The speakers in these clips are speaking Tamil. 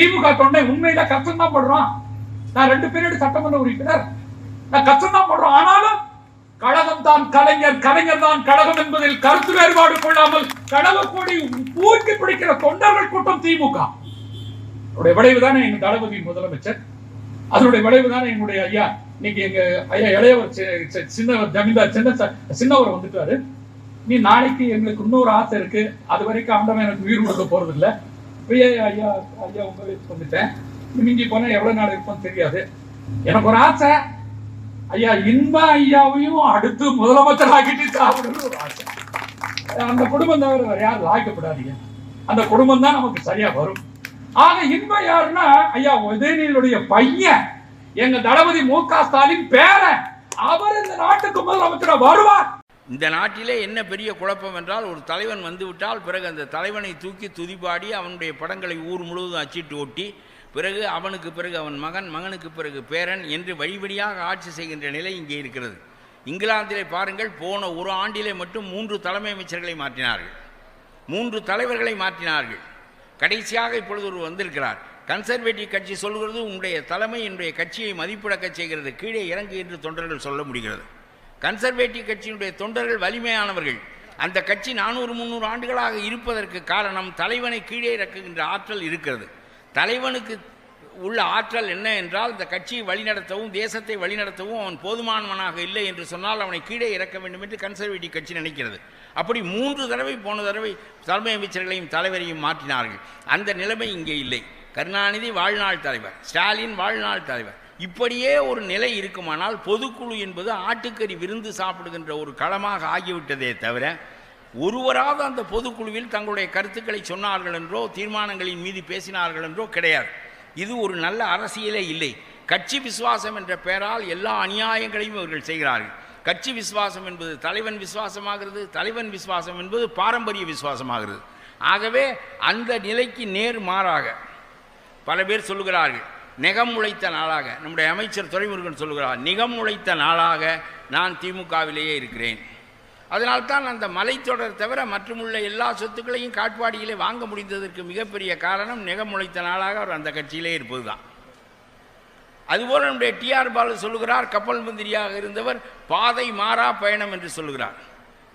திமுக தொண்டை உண்மையில கஷ்டம் தான் படுறோம் நான் ரெண்டு பீரியட் சட்டமன்ற உறுப்பினர். நான் கஷ்டம் தான் படுறோம். ஆனாலும் கழகம் தான் கலைஞர் கலைஞர் தான் கழகம் என்பதில் கருத்து வேறுபாடு கொள்ளாமல் கழக கோடி பூக்கி பிடிக்கிற தொண்டர்கள் கூட்டம் திமுக. அதனுடைய விளைவு தானே எங்க தளபதி முதலமைச்சர். அதனுடைய விளைவு தானே ஐயா. இன்னைக்கு எங்க ஐயா இளையவர் சி- சின்னவர் ஜமீன்தார் சின்ன சின்னவர் வந்துட்டாரு. நீ நாளைக்கு எங்களுக்கு இன்னொரு ஆசை இருக்கு. அது வரைக்கும் ஆண்டவன் எனக்கு உயிர் கொடுக்க போறது இல்ல இப்பயே ஐயா ஐயா உங்க வீட்டுக்கு வந்துட்டேன். மிஞ்சி போனா எவ்வளவு நாள் இருக்கும்னு தெரியாது. எனக்கு ஒரு ஆசை. ஐயா இன்ப ஐயாவையும் அடுத்து முதலமைச்சர் ஆக்கிட்டு சாப்பிடணும்னு ஒரு ஆசை. அந்த குடும்பம் தவிர வேற யாரும் லாய்க்கப்படாதீங்க. அந்த குடும்பம் தான் நமக்கு சரியா வரும். ஆக இன்பம் யாருன்னா ஐயா உதயநிதியுடைய பையன். எங்க தளபதி மு க ஸ்டாலின் பேரன். அவர் இந்த நாட்டுக்கு முதலமைச்சர் வருவார். இந்த நாட்டிலே என்ன பெரிய குழப்பம் என்றால் ஒரு தலைவன் வந்துவிட்டால் பிறகு அந்த தலைவனை தூக்கி துதிபாடி அவனுடைய படங்களை ஊர் முழுவதும் அச்சிட்டு ஒட்டி பிறகு அவனுக்கு பிறகு அவன் மகன் மகனுக்கு பிறகு பேரன் என்று வழி வழியாக ஆட்சி செய்கின்ற நிலை இங்கே இருக்கிறது. இங்கிலாந்திலே பாருங்கள் போன ஒரு ஆண்டிலே மட்டும் மூன்று தலைமை அமைச்சர்களை மாற்றினார்கள். மூன்று தலைவர்களை மாற்றினார்கள். கடைசியாக இப்பொழுது ஒரு வந்திருக்கிறார். கன்சர்வேட்டிவ் கட்சி சொல்கிறது உங்களுடைய தலைமை என்னுடைய கட்சியை மதிப்பிழக்கச் செய்கிறது கீழே இறங்கு என்று தொண்டர்கள் சொல்ல முடிகிறது. கன்சர்வேட்டிவ் கட்சியினுடைய தொண்டர்கள் வலிமையானவர்கள். அந்த கட்சி நானூறு முந்நூறு ஆண்டுகளாக இருப்பதற்கு காரணம் தலைவனை கீழே இறக்குகின்ற ஆற்றல் இருக்கிறது. தலைவனுக்கு உள்ள ஆற்றல் என்ன என்றால் இந்த கட்சியை வழிநடத்தவும் தேசத்தை வழிநடத்தவும் அவன் போதுமானவனாக இல்லை என்று சொன்னால் அவனை கீழே இறக்க வேண்டும் என்று கன்சர்வேட்டிவ் கட்சி நினைக்கிறது. அப்படி மூன்று தடவை போன தடவை தலைமை அமைச்சர்களையும் தலைவரையும் மாற்றினார்கள். அந்த நிலைமை இங்கே இல்லை. கருணாநிதி வாழ்நாள் தலைவர் ஸ்டாலின் வாழ்நாள் தலைவர். இப்படியே ஒரு நிலை இருக்குமானால் பொதுக்குழு என்பது ஆட்டுக்கறி விருந்து சாப்பிடுகின்ற ஒரு களமாக ஆகிவிட்டதே தவிர ஒருவராவது அந்த பொதுக்குழுவில் தங்களுடைய கருத்துக்களை சொன்னார்கள் என்றோ தீர்மானங்களின் மீது பேசினார்கள் என்றோ கிடையாது. இது ஒரு நல்ல அரசியலே இல்லை. கட்சி விசுவாசம் என்ற பெயரால் எல்லா அநியாயங்களையும் இவர்கள் செய்கிறார்கள். கட்சி விசுவாசம் என்பது தலைவன் விசுவாசமாகிறது தலைவன் விசுவாசம் என்பது பாரம்பரிய விசுவாசமாகிறது. ஆகவே அந்த நிலைக்கு நேர் மாறாக பல பேர் சொல்லுகிறார்கள் நெகம் உழைத்த நாளாக. நம்முடைய அமைச்சர் துரைமுருகன் சொல்கிறார் நிகம் உழைத்த நாளாக நான் திமுகவிலேயே இருக்கிறேன். அதனால்தான் அந்த மலைத்தொடர் தவிர மற்றுமுள்ள எல்லா சொத்துக்களையும் காட்பாடியிலே வாங்க முடிந்ததற்கு மிகப்பெரிய காரணம் நிகம் உழைத்த நாளாக அவர் அந்த கட்சியிலே இருப்பதுதான். அதுபோல் நம்முடைய டிஆர் பாலு சொல்லுகிறார் கப்பல் மந்திரியாக இருந்தவர் பாதை மாறா பயணம் என்று சொல்லுகிறார்.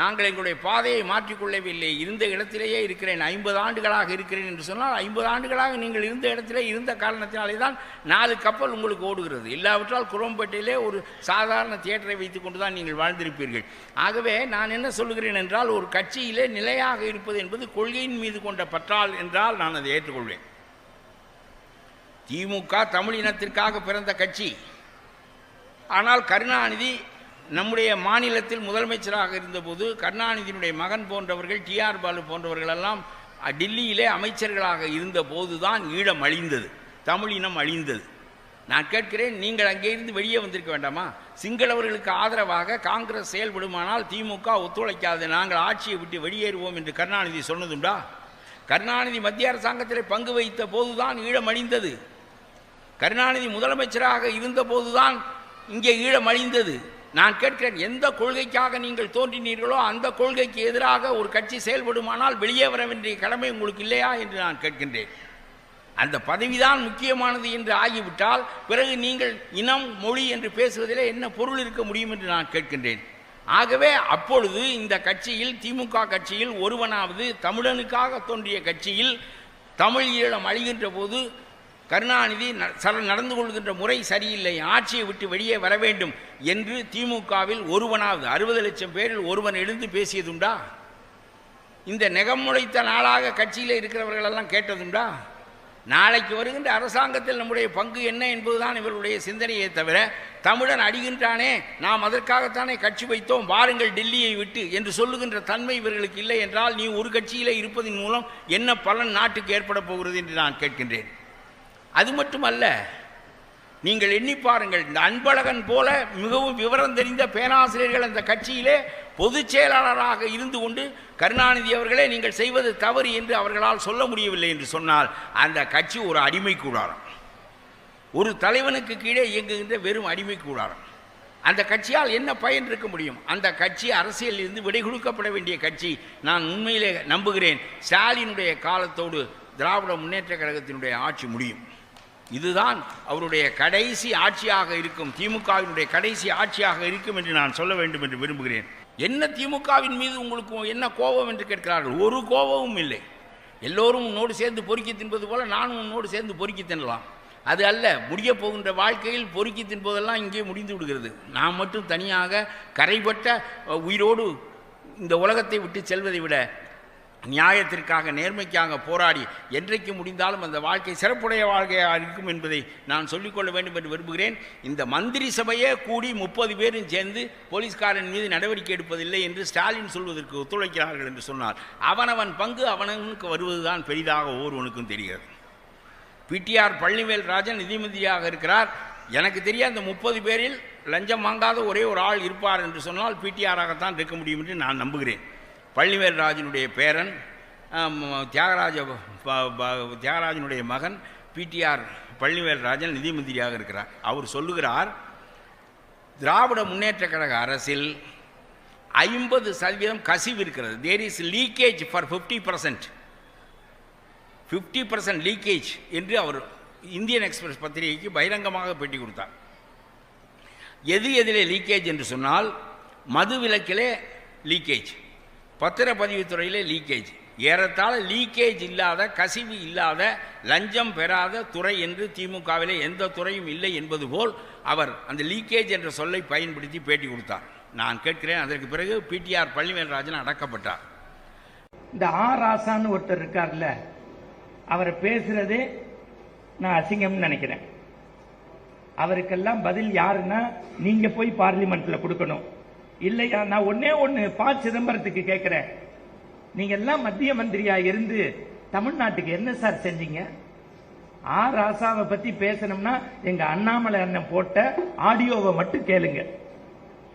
நாங்கள் எங்களுடைய பாதையை மாற்றிக்கொள்ளவில்லை. இருந்த இடத்திலேயே இருக்கிறேன். ஐம்பது ஆண்டுகளாக இருக்கிறேன் என்று சொன்னால் ஐம்பது ஆண்டுகளாக நீங்கள் இருந்த இடத்திலே இருந்த காரணத்தினாலே தான் நாலு கப்பல் உங்களுக்கு ஓடுகிறது. இல்லாவிட்டால் குரம்பேட்டையிலே ஒரு சாதாரண தியேட்டரை வைத்துக்கொண்டு தான் நீங்கள் வாழ்ந்திருப்பீர்கள். ஆகவே நான் என்ன சொல்லுகிறேன் என்றால் ஒரு கட்சியிலே நிலையாக இருப்பது என்பது கொள்கையின் மீது கொண்ட பற்றால் என்றால் நான் அதை ஏற்றுக்கொள்வேன். திமுக தமிழ் இனத்திற்காக பிறந்த கட்சி. ஆனால் கருணாநிதி நம்முடைய மாநிலத்தில் முதலமைச்சராக இருந்தபோது கருணாநிதியினுடைய மகன் போன்றவர்கள் டிஆர் பாலு போன்றவர்களெல்லாம் டில்லியிலே அமைச்சர்களாக இருந்தபோது தான் ஈழம் அழிந்தது. தமிழ் இனம் அழிந்தது. நான் கேட்கிறேன் நீங்கள் அங்கேயிருந்து வெளியே வந்திருக்க வேண்டாமா? சிங்களவர்களுக்கு ஆதரவாக காங்கிரஸ் செயல்படுமானால் திமுக ஒத்துழைக்காது. நாங்கள் ஆட்சியை விட்டு வெளியேறுவோம் என்று கருணாநிதி சொன்னதுண்டா? கருணாநிதி மத்திய அரசாங்கத்தில் பங்கு வைத்த போதுதான் ஈழம் அழிந்தது. கருணாநிதி முதலமைச்சராக இருந்தபோதுதான் இங்கே ஈழம் அழிந்தது. நான் கேட்கிறேன் எந்த கொள்கைக்காக நீங்கள் தோன்றினீர்களோ அந்த கொள்கைக்கு எதிராக ஒரு கட்சி செயல்படுமானால் வெளியே வர வேண்டிய கடமை உங்களுக்கு இல்லையா என்று நான் கேட்கின்றேன். அந்த பதவிதான் முக்கியமானது என்று ஆகிவிட்டால் பிறகு நீங்கள் இனம் மொழி என்று பேசுவதிலே என்ன பொருள் இருக்க முடியும் என்று நான் கேட்கின்றேன். ஆகவே அப்பொழுது இந்த கட்சியில் திமுக கட்சியில் ஒருவனாவது தமிழனுக்காக தோன்றிய கட்சியில் தமிழ் ஈழம் அழிகின்ற போது கருணாநிதி ந- சர- நடந்து கொள்கின்ற முறை சரியில்லை ஆட்சியை விட்டு வெளியே வர வேண்டும் என்று திமுகவில் ஒருவனாவது அறுபது லட்சம் பேரில் ஒருவன் எழுந்து பேசியதுண்டா? இந்த நெகம் நாளாக கட்சியில் இருக்கிறவர்களெல்லாம் கேட்டதுண்டா? நாளைக்கு வருகின்ற அரசாங்கத்தில் நம்முடைய பங்கு என்ன என்பதுதான் இவர்களுடைய சிந்தனையே தவிர தமிழன் அடிகின்றானே நாம் அதற்காகத்தானே கட்சி வைத்தோம் வாருங்கள் டெல்லியை விட்டு என்று சொல்லுகின்ற தன்மை இவர்களுக்கு இல்லை என்றால் நீ ஒரு கட்சியிலே இருப்பதன் மூலம் என்ன பலன் நாட்டுக்கு ஏற்பட போகிறது என்று நான் கேட்கின்றேன். அது மட்டுமல்ல நீங்கள் எண்ணி பாருங்கள் இந்த அன்பழகன் போல மிகவும் விவரம் தெரிந்த பேராசிரியர்கள் அந்த கட்சியிலே பொதுச் செயலாளராக இருந்து கொண்டு கருணாநிதி அவர்களே நீங்கள் செய்வது தவறு என்று அவர்களால் சொல்ல முடியவில்லை என்று சொன்னால் அந்த கட்சி ஒரு அடிமை கூடாரம் ஒரு தலைவனுக்கு கீழே இயங்குகின்ற வெறும் அடிமை கூடாரம் அந்த கட்சியால் என்ன பயன் இருக்க முடியும்? அந்த கட்சி அரசியலில் இருந்து விடை கொடுக்கப்பட வேண்டிய கட்சி நான் உண்மையிலே நம்புகிறேன் ஸ்டாலினுடைய காலத்தோடு திராவிட முன்னேற்ற கழகத்தினுடைய ஆட்சி முடியும். இதுதான் அவருடைய கடைசி ஆட்சியாக இருக்கும் திமுகவினுடைய கடைசி ஆட்சியாக இருக்கும் என்று நான் சொல்ல வேண்டும் என்று விரும்புகிறேன். என்ன திமுகவின் மீது உங்களுக்கு என்ன கோபம் என்று கேட்கிறார்கள்? ஒரு கோபமும் இல்லை. எல்லோரும் உன்னோடு சேர்ந்து பொறுக்கி தின்பது போல நானும் உன்னோடு சேர்ந்து பொறுக்கி தின்னலாம். அது அல்ல முடிய போகின்ற வாழ்க்கையில் பொறுக்கி தின்பதெல்லாம் இங்கே முடிந்து விடுகிறது. நான் மட்டும் தனியாக கரைபட்ட உயிரோடு இந்த உலகத்தை விட்டு செல்வதை விட நியாயத்திற்காக நேர்மைக்காக போராடி என்றைக்கு முடிந்தாலும் அந்த வாழ்க்கை சிறப்புடைய வாழ்க்கையாக இருக்கும் என்பதை நான் சொல்லிக்கொள்ள வேண்டும் என்று விரும்புகிறேன். இந்த மந்திரி சபையே கூடி முப்பது பேரும் சேர்ந்து போலீஸ்காரன் மீது நடவடிக்கை எடுப்பதில்லை என்று ஸ்டாலின் சொல்வதற்கு ஒத்துழைக்கிறார்கள் என்று சொன்னார். அவனவன் பங்கு அவனவனுக்கு வருவதுதான் பெரிதாக ஒவ்வொருவனுக்கும் தெரிகிறது. பிடிஆர் பழனிவேல் ராஜன் நிதிமந்திரியாக இருக்கிறார். எனக்கு தெரிய அந்த முப்பது பேரில் லஞ்சம் வாங்காத ஒரே ஒரு ஆள் இருப்பார் என்று சொன்னால் பிடிஆராகத்தான் இருக்க முடியும் என்று நான் நம்புகிறேன். பழனிவேல்ராஜனுடைய பேரன் தியாகராஜ ப- ப- தியாகராஜனுடைய மகன் பிடிஆர் பழனிவேல் நிதி மந்திரியாக இருக்கிறார். அவர் சொல்லுகிறார் திராவிட முன்னேற்ற கழக அரசில் ஐம்பது சதவீதம் கசிவு இருக்கிறது. There is leakage for fifty percent fifty percent leakage என்று அவர் இந்தியன் எக்ஸ்பிரஸ் பத்திரிகைக்கு பகிரங்கமாக பேட்டி கொடுத்தார். எது எதிலே லீக்கேஜ் என்று சொன்னால் மது விலக்கிலே லீக்கேஜ் பத்திரப்பதிவுத்துறையிலே லீக்கேஜ் ஏறத்தாழ லீக்கேஜ் இல்லாத கசிவு இல்லாத லஞ்சம் பெறாத துறை என்று திமுகவிலே எந்த துறையும் இல்லை என்பது போல் அவர் அந்த லீக்கேஜ் என்ற சொல்லை பயன்படுத்தி பேட்டி கொடுத்தார். நான் கேட்கிறேன் அதற்கு பிறகு பிடிஆர் பழனிவேல்ராஜன் அடக்கப்பட்டார். இந்த ஆர் ராசான்னு ஒருத்தர் இருக்கார்ல அவரை பேசுறதே நான் அசிங்கம்னு நினைக்கிறேன். அவருக்கெல்லாம் பதில் யாருன்னா நீங்க போய் பார்லிமெண்ட்ல கொடுக்கணும். இல்லையா நான் ஒன்னே ஒன்னு ப சிதம்பரத்துக்கு கேட்கிறேன் நீங்க எல்லாம் மத்திய மந்திரியா இருந்து தமிழ்நாட்டுக்கு என்ன சார் செஞ்சீங்க? ஆர் ராசாவை பத்தி பேசணும்னா எங்க அண்ணாமலை அண்ணன் போட்ட ஆடியோவை மட்டும் கேளுங்க.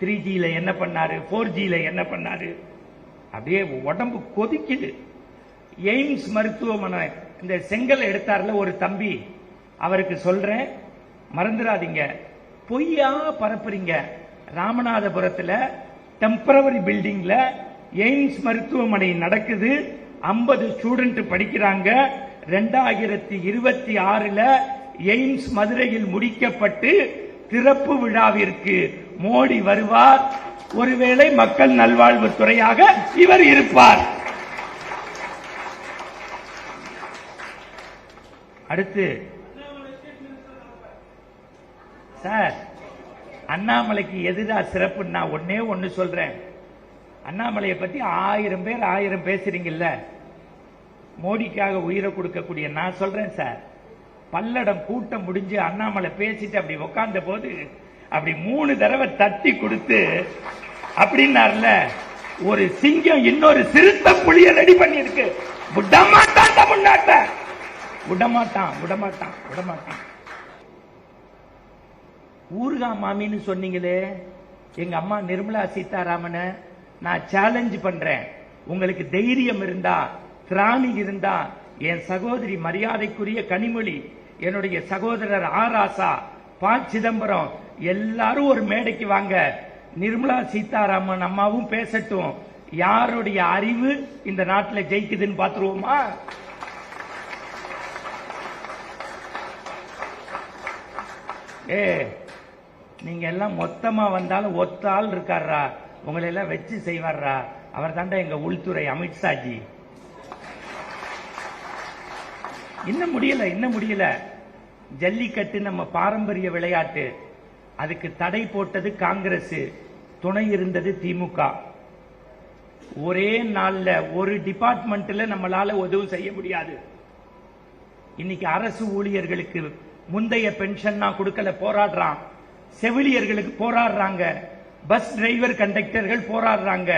த்ரீ ஜியில என்ன பண்ணாரு ஃபோர் ஜியில என்ன பண்ணாரு? அப்படியே உடம்பு கொதிக்குது. எய்ம்ஸ் மருத்துவமனை இந்த செங்கல் எடுத்தார்ல ஒரு தம்பி அவருக்கு சொல்றேன் மறந்துடாதீங்க. பொய்யா பரப்புறீங்க. ராமநாதபுரத்தில் டெம்பரவரி பில்டிங்ல எய்ம்ஸ் மருத்துவமனை நடக்குது. 50 ஸ்டூடெண்ட் படிக்கிறாங்க. ரெண்டாயிரத்தி இருபத்தி ஆறுல எய்ம்ஸ் மதுரையில் முடிக்கப்பட்டு திறப்பு விழாவிற்கு மோடி வருவார். ஒருவேளை மக்கள் நல்வாழ்வுத்துறையாக இவர் இருப்பார். அடுத்து சார் அண்ணாமலைக்கு எதுதான் சிறப்புன்னு நான் ஒன்னே ஒன்னு சொல்றேன். அண்ணாமலையை பத்தி ஆயிரம் பேர் ஆயிரம் பேசுறீங்கல்ல. மோடிக்காக உயிரை கொடுக்கக்கூடிய நான் சொல்றேன் சார். பல்லடம் கூட்டம் முடிஞ்சு அண்ணாமலை பேசிட்டு அப்படி உட்கார்ந்த போது அப்படி மூணு தடவை தட்டி கொடுத்து அப்படின்னார்ல ஒரு சிங்கம் இன்னொரு சிறுத்த புளிய ரெடி பண்ணிருக்கு விடமாட்டான் தமிழ்நாட்டை விடமாட்டான் விடமாட்டான் விடமாட்டான். ஊருகா மாமின்னு சொன்னீங்களே. எங்க அம்மா நிர்மலா சீதாராமனை நான் சேலஞ்ச் பண்றேன். உங்களுக்கு தைரியம் இருந்தா திராணி இருந்தா என் சகோதரி மரியாதைக்குரிய கனிமொழி என்னுடைய சகோதரர் ஆராசா ப சிதம்பரம் எல்லாரும் ஒரு மேடைக்கு வாங்க. நிர்மலா சீதாராமன் அம்மாவும் பேசட்டும். யாருடைய அறிவு இந்த நாட்டில் ஜெயிக்குதுன்னு பாத்துருவோமா? ஏ நீங்க எல்லாம் மொத்தமா வந்தாலும் ஒத்த ஆள் இருக்காரா உங்களை எல்லாம் வச்சு செய்வாரா அவர் தாண்டா எங்க உள்துறை அமித்ஷாஜி. இன்னும் முடியல இன்னும் முடியல. ஜல்லிக்கட்டு நம்ம பாரம்பரிய விளையாட்டு. அதுக்கு தடை போட்டது காங்கிரஸ் துணை இருந்தது திமுக. ஒரே நாள்ல ஒரு டிபார்ட்மெண்ட்ல நம்மளால உதவும் செய்ய முடியாது. இன்னைக்கு அரசு ஊழியர்களுக்கு முந்தைய பென்ஷன் கொடுக்கல போராடுறான். செவிலியர்களுக்கு போராடுறாங்க. பஸ் டிரைவர் கண்டக்டர்கள் போராடுறாங்க.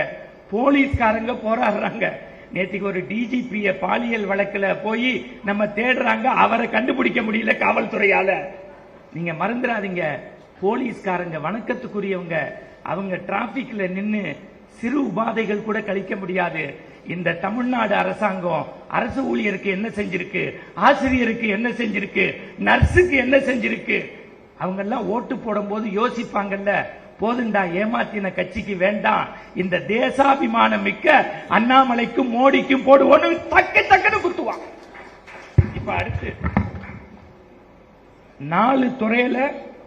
போலீஸ்காரங்க போராடுறாங்க. நேற்றுக்கு ஒரு டிஜிபிய பாலியல் வழக்கில் போய் நம்ம தேடுறாங்க. அவரை கண்டுபிடிக்க முடியல காவல்துறையால. நீங்க மறந்துடாதீங்க. போலீஸ்காரங்க வணக்கத்துக்குரியவங்க அவங்க டிராபிக்ல நின்று சிறு உபாதைகள் கூட கழிக்க முடியாது. இந்த தமிழ்நாடு அரசாங்கம் அரசு ஊழியருக்கு என்ன செஞ்சிருக்கு? ஆசிரியருக்கு என்ன செஞ்சிருக்கு? நர்ஸுக்கு என்ன செஞ்சிருக்கு? அவங்க எல்லாம் ஓட்டு போடும்போது யோசிப்பாங்கல்ல போதுண்டா ஏமாத்தின கட்சிக்கு வேண்டாம். இந்த தேசாபிமானம் மிக்க அண்ணாமலைக்கும் மோடிக்கும் போடுவோன்னு தக்க தக்கன்னு குத்துவான். இப்ப அடுத்து நாலு துறையில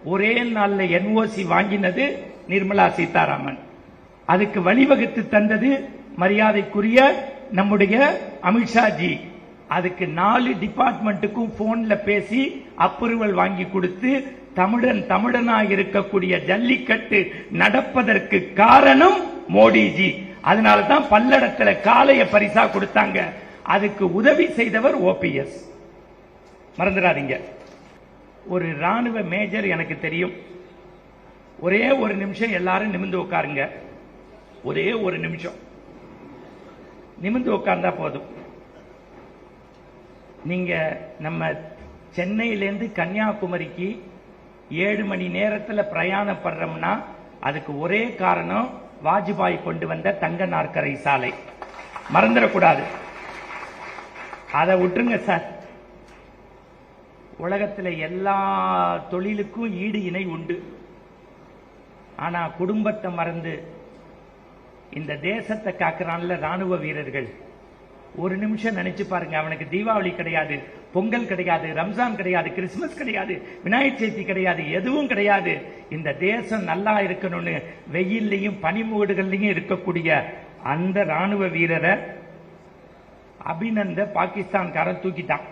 ஒரே நாள்ல என்ஓசி வாங்கினது நிர்மலா சீதாராமன். அதுக்கு வழிவகுத்து தந்தது மரியாதைக்குரிய நம்முடைய அமித்ஷா ஜி. அதுக்கு நாலு டிபார்ட்மெண்ட்டுக்கும் போன்ல பேசி அப்ரூவல் வாங்கி கொடுத்து தமிழன் தமிழனாக இருக்கக்கூடிய ஜல்லிக்கட்டு நடப்பதற்கு காரணம் மோடிஜி. அதனால தான் பல்லடத்துல காலைய பரிசா கொடுத்தாங்க. அதுக்கு உதவி செய்தவர் ஓபிஎஸ் மறந்துடாதீங்க. ஒரு ராணுவ மேஜர் எனக்கு தெரியும். ஒரே ஒரு நிமிஷம் எல்லாரும் நிமிந்து உட்காருங்க. ஒரே ஒரு நிமிஷம். நிமிந்து உட்கார்ந்தா போதும். நீங்க நம்ம சென்னையிலேருந்து கன்னியாகுமரிக்கு ஏழு மணி நேரத்தில் பிரயாணப்படுறோம்னா அதுக்கு ஒரே காரணம் வாஜ்பாய் கொண்டு வந்த தங்க நாற்கரை சாலை. மறந்துடக்கூடாது. அதை விட்டுருங்க சார். உலகத்தில் எல்லா தொழிலுக்கும் ஈடு இணை உண்டு. ஆனா குடும்பத்தை மறந்து இந்த தேசத்தை காக்குறான்ல ராணுவ வீரர்கள். ஒரு நிமிஷம் நினைச்சு பாருங்க. அவனுக்கு தீபாவளி கிடையாது பொங்கல் கிடையாது ரம்ஜான் கிடையாது கிறிஸ்துமஸ் கிடையாது விநாயகர் சதுர்த்தி கிடையாது எதுவும் கிடையாது. இந்த தேசம் நல்லா இருக்கணும்னு வெயில்லையும் பனிமூடுகள்லையும் இருக்கக்கூடிய அந்த ராணுவ வீரரை அபிநந்த பாகிஸ்தான்காரன் தூக்கிட்டான்.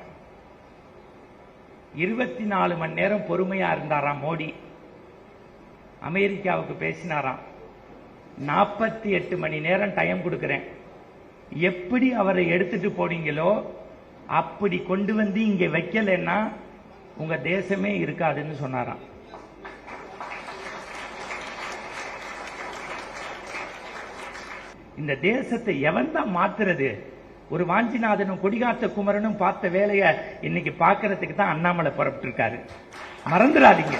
இருபத்தி நாலு மணி நேரம் பொறுமையா இருந்தாராம் மோடி. அமெரிக்காவுக்கு பேசினாராம். நாற்பத்தி எட்டு மணி நேரம் டைம் கொடுக்கிறேன். எப்படி அவரை எடுத்துட்டு போனீங்களோ அப்படி கொண்டு வந்து இங்க வைக்கலைன்னா உங்க தேசமே இருக்காதுன்னு சொன்னாராம். இந்த தேசத்தை எவன் தான் மாத்துறது? ஒரு வாஞ்சிநாதனும் கொடிகாத்த குமரனும் பார்த்த வேலையை இன்னைக்கு பாக்குறதுக்கு தான் அண்ணாமலை புறப்பட்டு இருக்காரு மறந்துடாதீங்க.